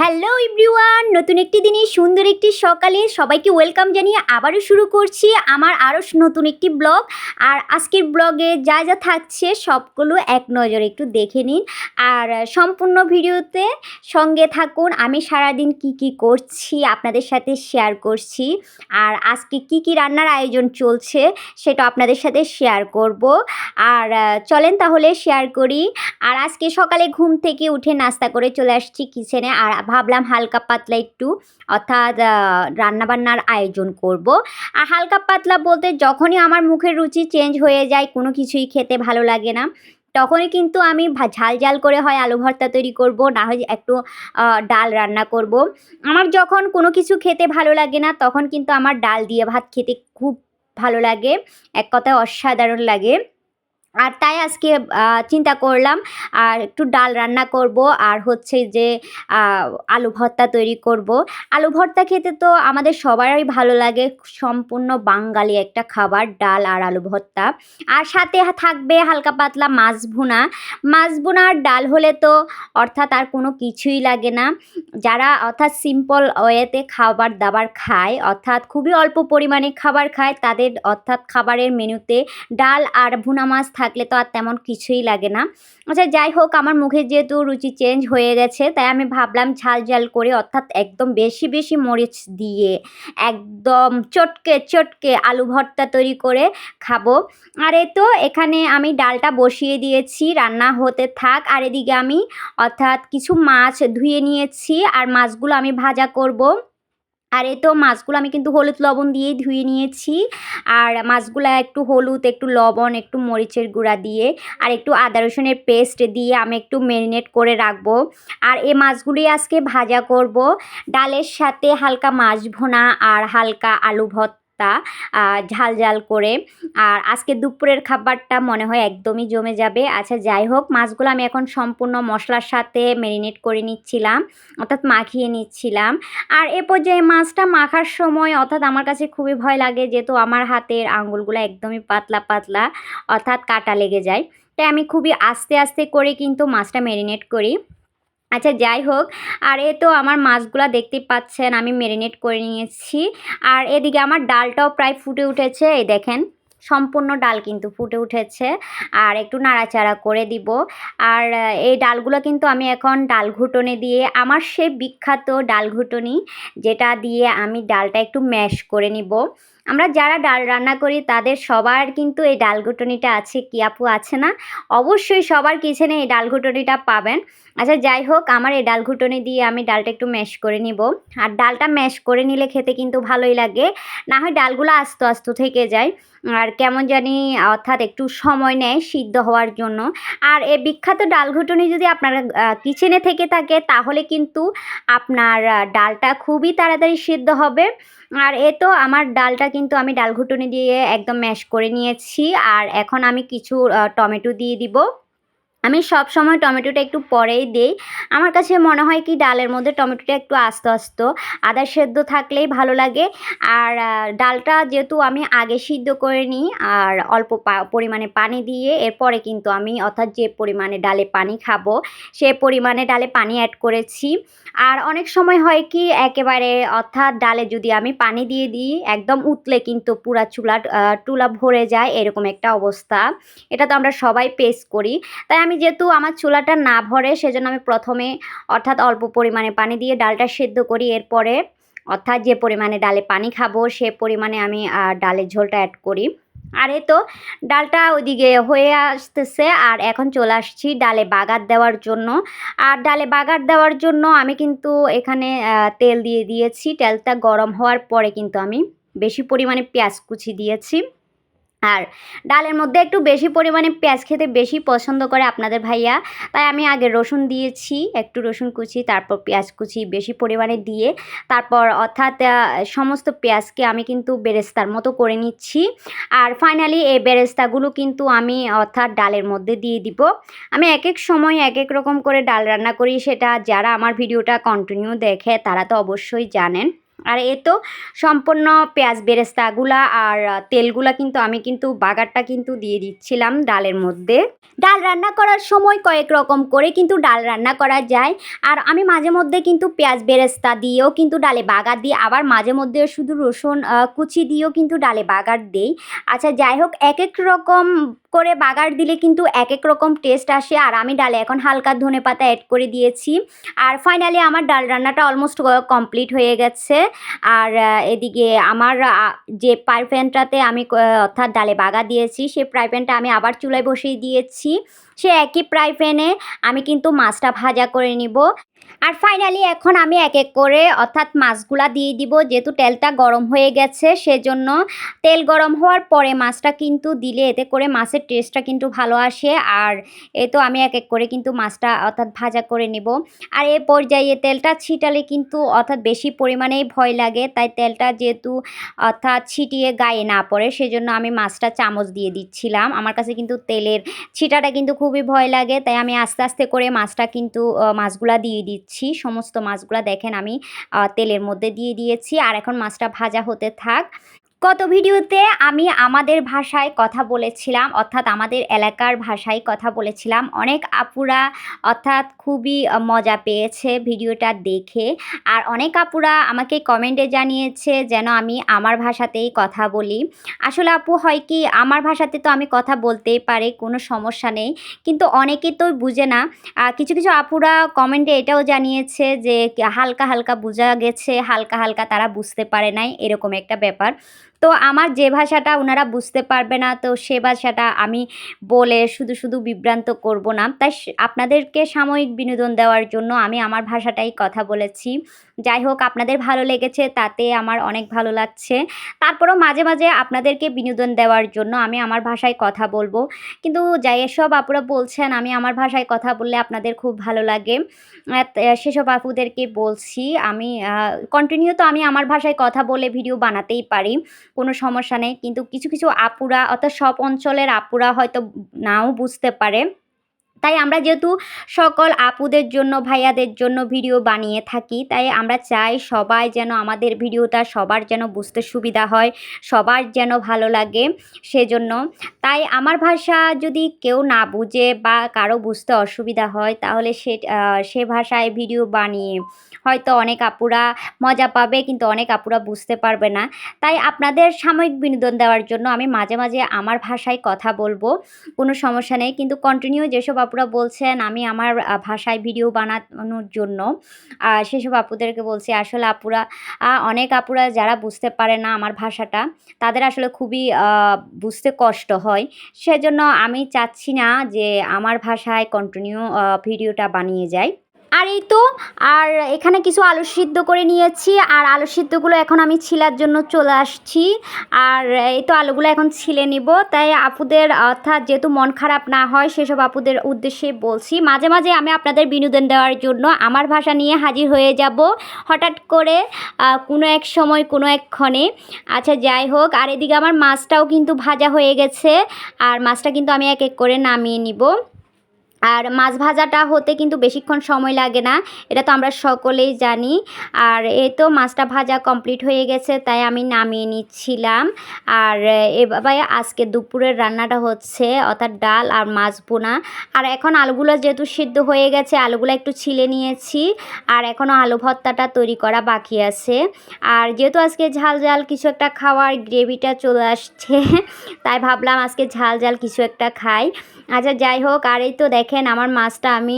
Hello everyone নতুন একটি দিনে সুন্দর একটি সকালে সবাইকে ওয়েলকাম জানিয়ে আবারও শুরু করছি আমার আরও নতুন একটি ব্লগ আর আজকের ব্লগে যা যা থাকছে সবগুলো এক নজরে একটু দেখে নিন। আর সম্পূর্ণ ভিডিওতে সঙ্গে থাকুন। আমি সারাদিন কি কি করছি আপনাদের সাথে শেয়ার করছি। আর আজকে কি কি রান্নার আয়োজন চলছে সেটা আপনাদের সাথে শেয়ার করব। আর চলেন তাহলে শেয়ার করি। আর আজকে সকালে ঘুম থেকে উঠে নাস্তা করে চলে আসছি কিচেনে আর ভাবলাম হালকা পাতলা একটু, অর্থাৎ রান্নাবান্নার আয়োজন করব। আর হালকা পাতলা বলতে যখনই আমার মুখের রুচি চেঞ্জ হয়ে যায়, কোনো কিছুই খেতে ভালো লাগে না। তখনই কিন্তু আমি ঝাল ঝাল করে হয় আলু ভর্তা তৈরি করব, না হয় একটু ডাল রান্না করব। আমার যখন কোনো কিছু খেতে ভালো লাগে না, তখন কিন্তু আমার ডাল দিয়ে ভাত খেতে খুব ভালো লাগে, এক কথায় অসাধারণ লাগে। আর তাই আজকে চিন্তা করলাম, আর একটু ডাল রান্না করব, আর হচ্ছে যে আলু ভর্তা তৈরি করব। আলু ভর্তা খেতে তো আমাদের সবারই ভালো লাগে, সম্পূর্ণ বাঙালি একটা খাবার, ডাল আর আলু ভর্তা। আর সাথে থাকবে হালকা পাতলা মাছ ভুনা। মাছ ভুনা আর ডাল হলে তো অর্থাৎ আর কোনো কিছুই লাগে না। যারা অর্থাৎ সিম্পল ওয়েতে খাবার দাবার খায়, অর্থাৎ খুবই অল্প পরিমাণে খাবার খায়, তাদের অর্থাৎ খাবারের মেনুতে ডাল আর ভুনা মাছ থাকলে তো আর তেমন কিছুই লাগে না। আচ্ছা যাই হোক, আমার মুখে যেহেতু রুচি চেঞ্জ হয়ে গেছে, তাই আমি ভাবলাম ঝাল ঝাল করে অর্থাৎ একদম বেশি বেশি মরিচ দিয়ে একদম চটকে চটকে আলু ভর্তা তৈরি করে খাব। আর এ তো এখানে আমি ডালটা বসিয়ে দিয়েছি, রান্না হতে থাক। আর এদিকে আমি অর্থাৎ কিছু মাছ ধুয়ে নিয়েছি, আর মাছগুলো আমি ভাজা করব। আর এ তো মাছগুলো আমি কিন্তু হলুদ লবণ দিয়েই ধুয়ে নিয়েছি। আর মাছগুলো একটু হলুদ, একটু লবণ, একটু মরিচের গুঁড়া দিয়ে আর একটু আদা রসুনের পেস্ট দিয়ে আমি একটু ম্যারিনেট করে রাখব। আর এই মাছগুলি আজকে ভাজা করব। ডালের সাথে হালকা মাছ ভোনা আর হালকা আলু ভর্তা আহ, ঝাল ঝাল করে। আর আজকে দুপুরের খাবারটা মনে হয় একদমই জমে যাবে। আচ্ছা যাই হোক মাছগুলো আমি এখন সম্পূর্ণ মশলার সাথে ম্যারিনেট করে নিচ্ছিলাম অর্থাৎ মাখিয়ে নিচ্ছিলাম। আর এ পর্যায়ে মাছটা মাখার সময় অর্থাৎ আমার কাছে খুবই ভয় লাগে যেহেতু আমার হাতের আঙুলগুলো একদমই পাতলা পাতলা অর্থাৎ কাটা লেগে যায়। তাই আমি খুবই আস্তে আস্তে করে কিন্তু মাছটা ম্যারিনেট করি। আচ্ছা যাই হোক। আর এ তো আমার মাছগুলো দেখতে পাচ্ছেন, আমি ম্যারিনেট করে নিয়েছি। আর এদিকে আমার ডালটাও প্রায় ফুটে উঠেছে, এই দেখেন, সম্পূর্ণ ডাল কিন্তু ফুটে উঠেছে। আর একটু নাড়াচাড়া করে দিব। আর এই ডালগুলো কিন্তু আমি এখন ডাল ঘুটনে দিয়ে, আমার সেই বিখ্যাত ডাল ঘুটনি, যেটা দিয়ে আমি ডালটা একটু ম্যাশ করে নিব। আমরা যারা ডাল রান্না করি, তাদের সবার কিন্তু এই ডাল ঘুটনিটা আছে কি আপু? আছে না? অবশ্যই সবার কিচেনে এই ডাল ঘুটনিটা পাবেন। আচ্ছা যাই হোক, আমার এই ডাল ঘুটনি দিয়ে আমি ডালটা একটু ম্যাশ করে নিব। আর ডালটা ম্যাশ করে নিলে খেতে কিন্তু ভালোই লাগে। না হয় ডালগুলো আস্তে আস্তে থেকে যায়। আর কেমন জানি, অর্থাৎ একটু সময় নেয় সিদ্ধ হওয়ার জন্য। আর এই বিখ্যাত ডাল ঘুটনি যদি আপনার কিচেনে থেকে থাকে, তাহলে কিন্তু আপনার ডালটা খুবই তাড়াতাড়ি সিদ্ধ হবে। আর এ তো আমার ডালটা কিন্তু আমি ডাল ঘুটুনি দিয়ে একদম ম্যাশ করে নিয়েছি। আর এখন আমি কিছু টমেটো দিয়ে দিব। আমি সব সময় টমেটোটা একটু পরেই দিই। আমার কাছে মনে হয় কি, ডালের মধ্যে টমেটোটা একটু আস্তে আস্তে। আদা সেদ্ধ থাকলেই ভালো লাগে। আর ডালটা যেহেতু আমি আগে সিদ্ধ করে নিই, আর অল্প পরিমাণে পানি দিয়ে এরপরে কিন্তু আমি অর্থাৎ যে পরিমাণে ডালে পানি খাব, সে পরিমাণে ডালে পানি অ্যাড করেছি। আর অনেক সময় হয় কি, একেবারে অর্থাৎ ডালে যদি আমি পানি দিয়ে দিই, একদম উতলে কিন্তু পুরা চুলা টুলা ভরে যায়, এরকম একটা অবস্থা। এটা তো আমরা সবাই পেস করি। তাই আমি যেহেতু আমার চুলাটা না ভরে, সেজন্য আমি প্রথমে অর্থাৎ অল্প পরিমাণে পানি দিয়ে ডালটা সেদ্ধ করি। এরপরে অর্থাৎ যে পরিমাণে ডালে পানি খাব, সে পরিমাণে আমি ডালের ঝোলটা অ্যাড করি। আর এই তো ডালটা ওইদিকে হয়ে আসতেছে। আর এখন চলে আসছি ডালে বাগার দেওয়ার জন্য। আর ডালে বাগার দেওয়ার জন্য আমি কিন্তু এখানে তেল দিয়ে দিয়েছি। তেলটা গরম হওয়ার পরে কিন্তু আমি বেশি পরিমাণে পেঁয়াজ কুচি দিয়েছি। আর ডালের মধ্যে একটু বেশি পরিমাণে পেঁয়াজ খেতে বেশি পছন্দ করে আপনাদের ভাইয়া। তাই আমি আগে রসুন দিয়েছি, একটু রসুন কুচি, তারপর পেঁয়াজ কুচি বেশি পরিমাণে দিয়ে তারপর অর্থাৎ সমস্ত পেঁয়াজকে আমি কিন্তু বেরেস্তার মতো করে নিচ্ছি। আর ফাইনালি এই বেরেস্তাগুলো কিন্তু আমি অর্থাৎ ডালের মধ্যে দিয়ে দিব। আমি এক এক সময় এক এক রকম করে ডাল রান্না করি, সেটা যারা আমার ভিডিওটা কন্টিনিউ দেখে তারা তো অবশ্যই জানেন। আর এ তো সম্পূর্ণ পেঁয়াজ বেরেস্তাগুলা আর তেলগুলা কিন্তু আমি কিন্তু বাগারটা কিন্তু দিয়ে দিচ্ছিলাম ডালের মধ্যে। ডাল রান্না করার সময় কয়েক রকম করে কিন্তু ডাল রান্না করা যায়। আর আমি মাঝে মধ্যে কিন্তু পেঁয়াজ বেরেস্তা দিয়েও কিন্তু ডালে বাগার দিই। আবার মাঝে মধ্যে শুধু রসুন কুচি দিয়েও কিন্তু ডালে বাগার দিই। আচ্ছা যাই হোক এক এক রকম করে বাগার দিলে কিন্তু এক এক রকম টেস্ট আসে। আর আমি ডালে এখন হালকা ধনে পাতা অ্যাড করে দিয়েছি। আর ফাইনালি আমার ডাল রান্নাটা অলমোস্ট কমপ্লিট হয়ে গেছে। আর এদিকে আমার যে ফ্রাই প্যানটাতে আমি অর্থাৎ ডালে বাগা দিয়েছি সেই ফ্রাই প্যানটা আমি আবার চুলায় বসিয়ে দিয়েছি। সে একই ফ্রাই প্যানে আমি কিন্তু মাছটা ভাজা করে নিব। আর ফাইনালি এখন আমি এক এক করে অর্থাৎ মাছগুলা দিয়ে দিব। যেহেতু তেলটা গরম হয়ে গেছে, সেজন্য তেল গরম হওয়ার পরে মাছটা কিন্তু দিলে এতে করে মাছের টেস্টটা কিন্তু ভালো আসে। আর এ তো আমি এক এক করে কিন্তু মাছটা অর্থাৎ ভাজা করে নেব। আর এ পর্যায়ে তেলটা ছিটালে কিন্তু অর্থাৎ বেশি পরিমাণেই ভয় লাগে। তাই তেলটা যেহেতু অর্থাৎ ছিটিয়ে গায়ে না পড়ে, সেজন্য আমি মাছটা চামচ দিয়ে দিচ্ছিলাম। আমার কাছে কিন্তু তেলের ছিটাটা কিন্তু খুবই ভয় লাগে। তাই আমি আস্তে আস্তে করে মাছটা কিন্তু মাছগুলা দিয়ে দিচ্ছি। সমস্ত মাছগুলো দেখেন আমি তেলের মধ্যে দিয়ে দিয়েছি। আর এখন মাছটা ভাজা হতে থাক। গত ভিডিওতে আমি আমাদের ভাষায় কথা বলেছিলাম, অর্থাৎ আমাদের এলাকার ভাষায় কথা বলেছিলাম। অনেক আপুরা, অর্থাৎ খুবই মজা পেয়েছে ভিডিওটা দেখে। আর অনেক আপুরা আমাকে কমেন্টে জানিয়েছে যেন আমি আমার ভাষাতেই কথা বলি। আসলে আপু, হয় কি, আমার ভাষাতে তো আমি কথা বলতেই পারি, কোনো সমস্যা নেই। কিন্তু অনেকে তো বুঝে না। কিছু কিছু আপুরা কমেন্টে এটাও জানিয়েছে যে, হালকা হালকা বোঝা গেছে, হালকা হালকা তারা বুঝতে পারে নাই, এরকম একটা ব্যাপার। তো আমার যে ভাষাটা ওনারা বুঝতে পারবে না, তো সে ভাষাটা আমি বলে শুধু শুধু বিভ্রান্ত করব না। তাই আপনাদেরকে সাময়িক বিনোদন দেওয়ার জন্য আমি আমার ভাষাটাই কথা বলেছি। যাই হোক, আপনাদের ভালো লেগেছে, তাতে আমার অনেক ভালো লাগছে। তারপরেও মাঝে মাঝে আপনাদেরকে বিনোদন দেওয়ার জন্য আমি আমার ভাষায় কথা বলব। কিন্তু যাই এসব আপুরা বলছেন, আমি আমার ভাষায় কথা বললে আপনাদের খুব ভালো লাগে। সেসব আপুদেরকে বলছি, আমি কন্টিনিউ তো আমি আমার ভাষায় কথা বলে ভিডিও বানাতেই পারি, কোনো সমস্যা নেই। কিন্তু কিছু কিছু আপুরা, অর্থাৎ সব অঞ্চলের আপুরা হয়তো নাও বুঝতে পারে। তাই আমরা যেহেতু সকল আপুদের জন্য, ভাইয়াদের জন্য ভিডিও বানিয়ে থাকি, তাই আমরা চাই সবাই যেন আমাদের ভিডিওটা সবার যেন বুঝতে সুবিধা হয়, সবার যেন ভালো লাগে সেজন্য। তাই আমার ভাষা যদি কেউ না বুঝে বা কারও বুঝতে অসুবিধা হয়, তাহলে সে সে ভাষায় ভিডিও বানিয়ে হয়তো অনেক আপুরা মজা পাবে, কিন্তু অনেক আপুরা বুঝতে পারবে না। তাই আপনাদের সাময়িক বিনোদন দেওয়ার জন্য আমি মাঝে মাঝে আমার ভাষায় কথা বলব, কোনো সমস্যা নেই, কিন্তু কন্টিনিউ যেসব আপুরা বলছেন, আমি আমার ভাষায় ভিডিও বানানোর জন্য সেসব আপুদেরকে বলছি, আসলে আপুরা অনেক আপুরা যারা বুঝতে পারে না আমার ভাষাটা, তাদের আসলে খুবই বুঝতে কষ্ট হয়। সেজন্য আমি চাচ্ছি না যে আমার ভাষায় কন্টিনিউ ভিডিওটা বানিয়ে যায় আর এই তো, আর এখানে কিছু আলু সিদ্ধ করে নিয়েছি, আর আলু সিদ্ধগুলো এখন আমি ছিলার জন্য চলে আসছি। আর এই তো আলুগুলো এখন ছিলে নিব। তাই আপুদের, অর্থাৎ যেহেতু মন খারাপ না হয়, সেসব আপুদের উদ্দেশ্যে বলছি, মাঝে মাঝে আমি আপনাদের বিনোদন দেওয়ার জন্য আমার ভাষা নিয়ে হাজির হয়ে যাব। হঠাৎ করে কোনো এক সময়, কোনো এক ক্ষণে। আচ্ছা যাই হোক, আর এদিকে আমার মাছটাও কিন্তু ভাজা হয়ে গেছে, আর মাছটা কিন্তু আমি এক এক করে নামিয়ে নিব। আর মাছ ভাজাটা হতে কিন্তু বেশিক্ষণ সময় লাগে না, এটা তো আমরা সকলেই জানি। আর এই তো মাছটা ভাজা কমপ্লিট হয়ে গেছে, তাই আমি নামিয়ে নিচ্ছিলাম। আর এভাবে আজকে দুপুরের রান্নাটা হচ্ছে অর্থাৎ ডাল আর মাছ বোনা আর এখন আলুগুলো যেহেতু সিদ্ধ হয়ে গেছে, আলুগুলো একটু ছিলে নিয়েছি। আর এখনও আলু ভর্তাটা তৈরি করা বাকি আছে। আর যেহেতু আজকে ঝাল ঝাল কিছু একটা খাওয়ার গ্রেভিটা চলে আসছে, তাই ভাবলাম আজকে ঝাল ঝাল কিছু একটা খাই। আচ্ছা যাই হোক, আর এই তো দেখেন, আমার মাছটা আমি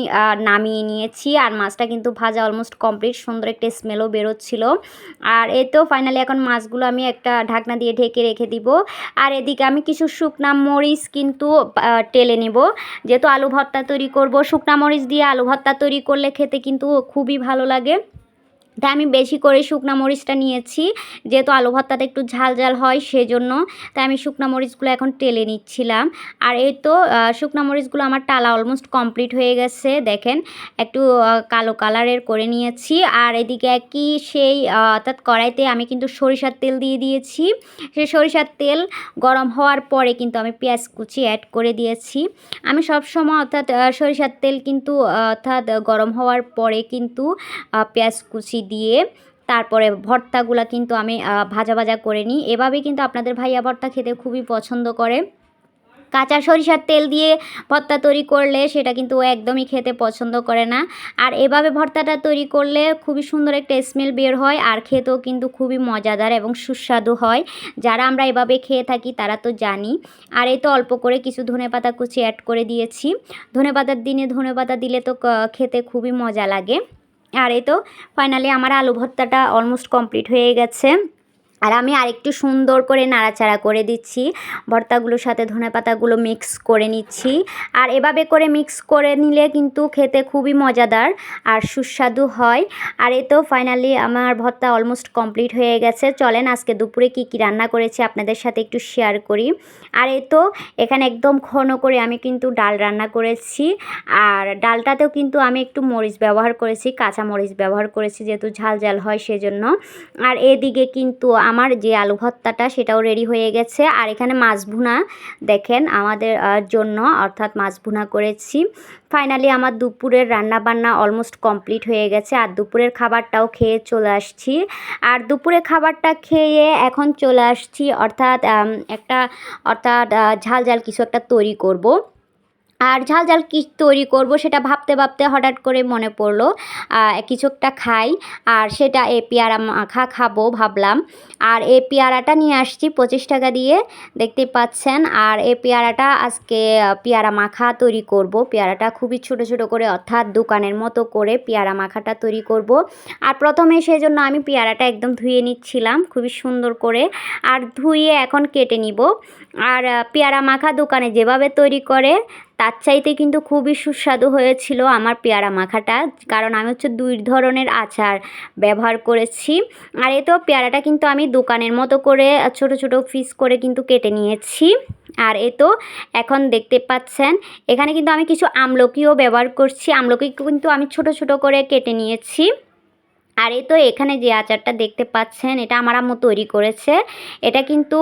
নামিয়ে নিয়েছি, আর মাছটা কিন্তু ভাজা অলমোস্ট কমপ্লিট সুন্দর একটা স্মেলও বেরোচ্ছিল। আর এই তো ফাইনালি এখন মাছগুলো আমি একটা ঢাকনা দিয়ে ঢেকে রেখে দিব। আর এদিকে আমি কিছু শুকনা মরিচ কিন্তু টেলে নেব। যেহেতু আলু ভর্তা তৈরি করব, শুকনা মরিচ দিয়ে আলু ভর্তা তৈরি করলে খেতে কিন্তু খুবই ভালো লাগে। তাই আমি বেশি করে শুকনা মরিচটা নিয়েছি। যেহেতু আলু ভর্তাটা একটু ঝাল ঝাল হয় সেজন্য তাই আমি শুকনা মরিচগুলো এখন টেলে নিচ্ছিলাম। আর এই তো শুকনা মরিচগুলো আমার টালা অলমোস্ট কমপ্লিট হয়ে গেছে, দেখেন। একটু কালো কালারের করে নিয়েছি। আর এদিকে একই সেই অর্থাৎ কড়াইতে আমি কিন্তু সরিষার তেল দিয়ে দিয়েছি। সেই সরিষার তেল গরম হওয়ার পরে কিন্তু আমি পেঁয়াজ কুচি অ্যাড করে দিয়েছি। আমি সব সময় অর্থাৎ সরিষার তেল কিন্তু অর্থাৎ গরম হওয়ার পরে কিন্তু পেঁয়াজ কুচি দিয়ে তারপরে ভর্তাগুলো কিন্তু আমি ভাজা ভাজা করে নিই। এভাবে কিন্তু আপনাদের ভাইয়া ভর্তা খেতে খুবই পছন্দ করে। কাঁচা সরিষার তেল দিয়ে ভর্তা তৈরি করলে সেটা কিন্তু ও একদমই খেতে পছন্দ করে না। আর এভাবে ভর্তাটা তৈরি করলে খুবই সুন্দর একটা স্মেল বের হয় আর খেতেও কিন্তু খুবই মজাদার এবং সুস্বাদু হয়। যারা আমরা এভাবে খেয়ে থাকি তারা তো জানি। আর এই তো অল্প করে কিছু ধনেপাতা কুচি অ্যাড করে দিয়েছি। ধনেপাতার দিনে ধনেপাতা দিলে তো খেতে খুবই মজা লাগে। আর এই তো ফাইনালি আমার আলু ভর্তাটা অলমোস্ট কমপ্লিট হয়ে গেছে। আর আমি আরেকটু সুন্দর করে নাড়াচাড়া করে দিচ্ছি। ভর্তাগুলোর সাথে ধনেপাতাগুলো মিক্স করে নিচ্ছি। আর এভাবে করে মিক্স করে নিলে কিন্তু খেতে খুবই মজাদার আর সুস্বাদু হয়। আর এই তো ফাইনালি আমার ভর্তা অলমোস্ট কমপ্লিট হয়ে গেছে। চলেন আজকে দুপুরে কি কি রান্না করেছি আপনাদের সাথে একটু শেয়ার করি। আর এই তো এখানে একদম ঘন করে আমি কিন্তু ডাল রান্না করেছি। আর ডালটাতেও কিন্তু আমি একটু মরিচ ব্যবহার করেছি কাঁচা মরিচ ব্যবহার করেছি যেহেতু ঝাল ঝাল হয় সেজন্য। আর এদিকে কিন্তু আমার যে আলু ভর্তাটা সেটাও রেডি হয়ে গেছে। আর এখানে মাছ ভুনা দেখেন আমাদের জন্য, অর্থাৎ মাছ ভুনা করেছি। ফাইনালি আমার দুপুরের রান্না বান্না অলমোস্ট কমপ্লিট হয়ে গেছে। আর দুপুরের খাবারটাও খেয়ে চলে আসছি। আর দুপুরের খাবারটা খেয়ে এখন চলে আসছি, অর্থাৎ একটা, অর্থাৎ ঝাল ঝাল কিছু একটা তৈরি করব। আর ঝাল ঝাল কি তৈরি করব সেটা ভাবতে ভাবতে হঠাৎ করে মনে পড়ল। কিছু একটা খাই আর সেটা এই পেয়ারা মাখা খাব ভাবলাম। আর এই পেয়ারাটা নিয়ে আসছি পঁচিশ টাকা দিয়ে দেখতে পাচ্ছেন। আর এ পেয়ারাটা আজকে পেয়ারা মাখা তৈরি করব। পেয়ারাটা খুবই ছোট ছোট করে অর্থাৎ দোকানের মতো করে পেয়ারা মাখাটা তৈরি করব। আর প্রথমে সেই জন্য আমি পেয়ারাটা একদম ধুয়ে নিচ্ছিলাম খুবই সুন্দর করে। আর ধুয়ে এখন কেটে নিব। আর পেয়ারা মাখা দোকানে যেভাবে তৈরি করে তার চাইতে কিন্তু খুবই সুস্বাদু হয়েছিল আমার পেয়ারা মাখাটা, কারণ আমি হচ্ছে দুই ধরনের আচার ব্যবহার করেছি। আর এ তো পেয়ারাটা কিন্তু আমি দোকানের মতো করে ছোট ছোট পিস করে কিন্তু কেটে নিয়েছি। আর এ তো এখন দেখতে পাচ্ছেন, এখানে কিন্তু আমি কিছু আমলকিও ব্যবহার করছি। আমলকি কিন্তু আমি ছোট ছোট করে কেটে নিয়েছি। আর এই তো এখানে যে আচারটা দেখতে পাচ্ছেন, এটা আমার আম্মু তৈরি করেছে। এটা কিন্তু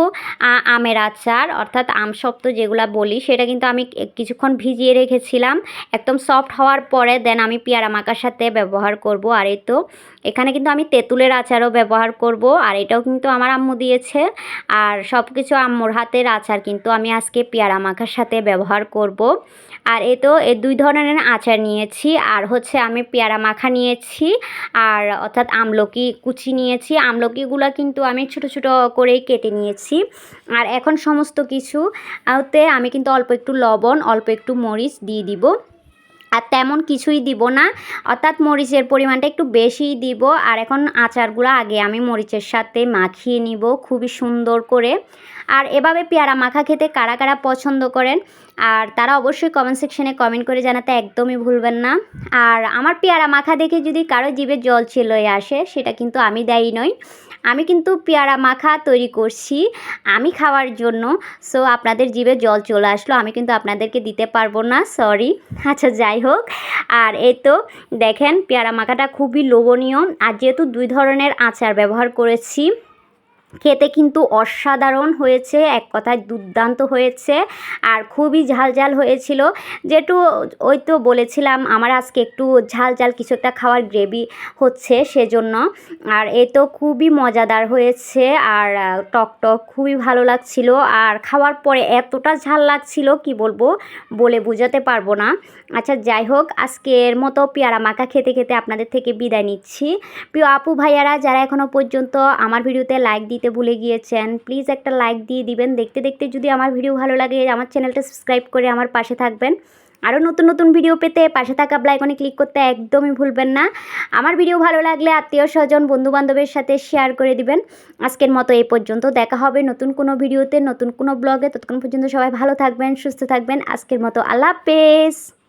আমের আচার, অর্থাৎ আমসপ্ত যেগুলা বলি, সেটা কিন্তু আমি কিছুক্ষণ ভিজিয়ে রেখেছিলাম। একদম সফট হওয়ার পরে দেন আমি পেয়ারা মাখার সাথে ব্যবহার করব। আর এই তো, এখানে কিন্তু আমি তেঁতুলের আচারও ব্যবহার করব। আর এটাও কিন্তু আমার আম্মু দিয়েছে। আর সব কিছু আম্মুর হাতের আচার কিন্তু আমি আজকে পেয়ারা মাখার সাথে ব্যবহার করব। আর এ তো, এই দুই ধরনের আচার নিয়েছি। আর হচ্ছে আমি পেয়ারা মাখা নিয়েছি। আর অর্থাৎ আমলকি কুচি নিয়েছি। আমলকিগুলো কিন্তু আমি ছোট ছোট করেই কেটে নিয়েছি। আর এখন সমস্ত কিছু তে আমি কিন্তু অল্প একটু লবণ, অল্প একটু মরিচ দিয়ে দিব। আর তেমন কিছুই দিব না। অর্থাৎ মরিচের পরিমাণটা একটু বেশিই দিব। আর এখন আচারগুলো আগে আমি মরিচের সাথে মাখিয়ে নিব খুবই সুন্দর করে। আর এভাবে পেয়ারা মাখা খেতে কারা কারা পছন্দ করেন? আর তারা অবশ্যই কমেন্ট সেকশনে কমেন্ট করে জানাতে একদমই ভুলবেন না। আর আমার পেয়ারা মাখা দেখে যদি কারও জীবের জল চলে আসে, সেটা কিন্তু আমি দায়ী নই। আমি কিন্তু পেয়ারা মাখা তৈরি করছি, আমি খাওয়ার জন্য। সো আপনাদের জিভে জল চলে আসলো, আমি কিন্তু আপনাদেরকে দিতে পারব না সরি আচ্ছা যাই হোক। আর এ তো, দেখেন, পেয়ারা মাখাটা খুবই লোভনীয়। আর যেহেতু দুই ধরনের আচার ব্যবহার করেছি খেতে কিন্তু অসাধারণ হয়েছে, এক কথায় দুর্দান্ত হয়েছে আর খুবই ঝাল ঝাল হয়েছিল। যেটু ওই তো বলেছিলাম, আমার আজকে একটু ঝাল ঝাল কিছু একটা খাওয়ার গ্রেভি হচ্ছে সেজন্য। আর এ তো খুবই মজাদার হয়েছে আর টক টক খুবই ভালো লাগছিল। আর খাওয়ার পরে এতটা ঝাল লাগছিল, কি বলব বলে বোঝাতে পারব না। আচ্ছা যাই হোক, আজকের মতো পেয়ারা মাখা খেতে খেতে আপনাদের থেকে বিদায় নিচ্ছি। প্রিয় আপু ভাইয়ারা, যারা এখনও পর্যন্ত আমার ভিডিওতে লাইক দিতে ভুলে গিয়েছেন প্লিজ একটা লাইক দিয়ে দিবেন। দেখতে দেখতে যদি আমার ভিডিও ভালো লাগে, আমার চ্যানেলটা সাবস্ক্রাইব করে আমার পাশে থাকবেন। আরও নতুন নতুন ভিডিও পেতে পাশে থাকা ব্লাইকনে ক্লিক করতে একদমই ভুলবেন না। আমার ভিডিও ভালো লাগলে আত্মীয় স্বজন বন্ধু বান্ধবের সাথে শেয়ার করে দিবেন। আজকের মতো এই পর্যন্ত, দেখা হবে নতুন কোনো ভিডিওতে নতুন কোনো ব্লগে ততক্ষণ পর্যন্ত সবাই ভালো থাকবেন, সুস্থ থাকবেন। আজকের মতো আল্লাহ হাফেজ।